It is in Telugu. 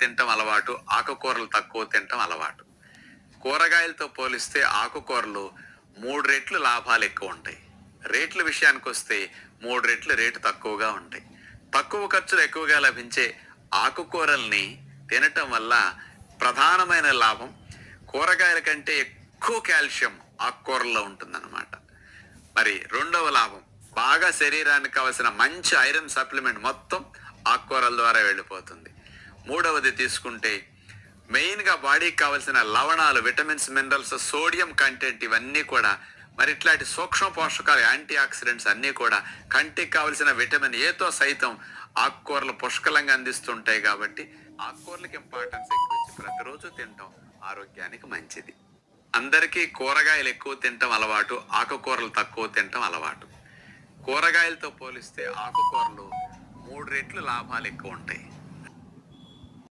తినటం అలవాటు ఆకుకూరలు తక్కువ తినటం అలవాటు. కూరగాయలతో పోలిస్తే ఆకుకూరలు మూడు రెట్లు లాభాలు ఎక్కువ ఉంటాయి. రేట్ల విషయానికి వస్తే మూడు రెట్లు రేటు తక్కువగా ఉంటాయి. తక్కువ ఖర్చులు ఎక్కువగా లభించే ఆకుకూరల్ని తినటం వల్ల ప్రధానమైన లాభం కూరగాయల కంటే ఎక్కువ కాల్షియం ఆకుకూరల్లో ఉంటుందన్నమాట. మరి రెండవ లాభం బాగా శరీరానికి కావలసిన మంచి ఐరన్ సప్లిమెంట్ మొత్తం ఆకుకూరల ద్వారా వెళ్ళిపోతుంది. మూడవది తీసుకుంటే మెయిన్గా బాడీకి కావలసిన లవణాలు విటమిన్స్ మినరల్స్ సోడియం కంటెంట్ ఇవన్నీ కూడా మరి ఇట్లాంటి సూక్ష్మ పోషకాలు యాంటీ ఆక్సిడెంట్స్ అన్నీ కూడా కంటికి కావలసిన విటమిన్ ఏతో సైతం ఆకుకూరలు పుష్కలంగా అందిస్తుంటాయి కాబట్టి ఆకుకూరలకు ఇంపార్టెన్స్ ఎక్కువ ఇచ్చి ప్రతిరోజు తింటాం ఆరోగ్యానికి మంచిది. అందరికీ కూరగాయలు ఎక్కువ తినటం అలవాటు ఆకుకూరలు తక్కువ తినటం అలవాటు. కూరగాయలతో పోలిస్తే ఆకుకూరలు మూడు రెట్లు లాభాలు ఎక్కువ ఉంటాయి.